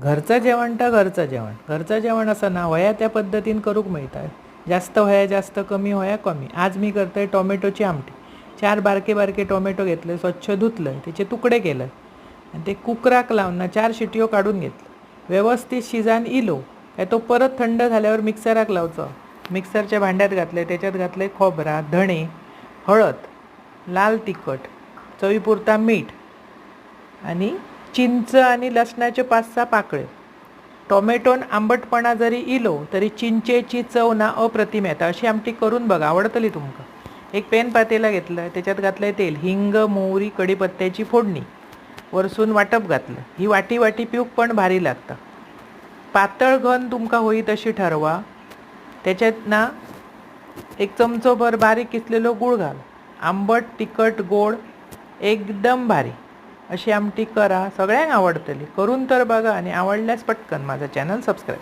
घरचं जेवण तर घरचं जेवण. घरचं जेवण असं ना वया त्या पद्धतीन करूक मेळटा जास्त होया जास्त कमी होया कमी. आज मी करतोय टोमॅटोची आमटी. चार बारके बारके टोमॅटो घेतले स्वच्छ धुतलं त्याचे तुकडे केलं. आणि ते कुकराक लावून ना चार शिटयो काढून घेतलं. व्यवस्थित शिजान इलो. काय तो परत थंड झाल्यावर मिक्सराक लावचो. मिक्सरच्या भांड्यात घातले त्याच्यात घातले खोबरा धणे हळद लाल तिखट चवीपुरता मीठ आणि चिंच आणि लसणाचे पाच सहा पाकळे. टोमॅटोन आंबटपणा जरी इलो तरी चिंचेची चव ना अप्रतिम येता. अशी आमटी करून बघा आवडतली तुमका. एक पेन पातेला घेतलं त्याच्यात घातलंय तेल हिंग मोहरी कढीपत्त्याची फोडणी. वरसून वाटप घातलं. ही वाटी वाटी पिऊक पण भारी लागतं. पातळ घन तुमका होई तशी ठरवा. त्याच्यात ना एक चमचोभर बारीक किसलेलो गूळ घाल. आंबट तिखट गोड एकदम भारी. अशी आमटी करा. सगळ्यांक आवडतली. करून तर बघा आणि आवडल्यास पटकन माझा चॅनल सबस्क्राईब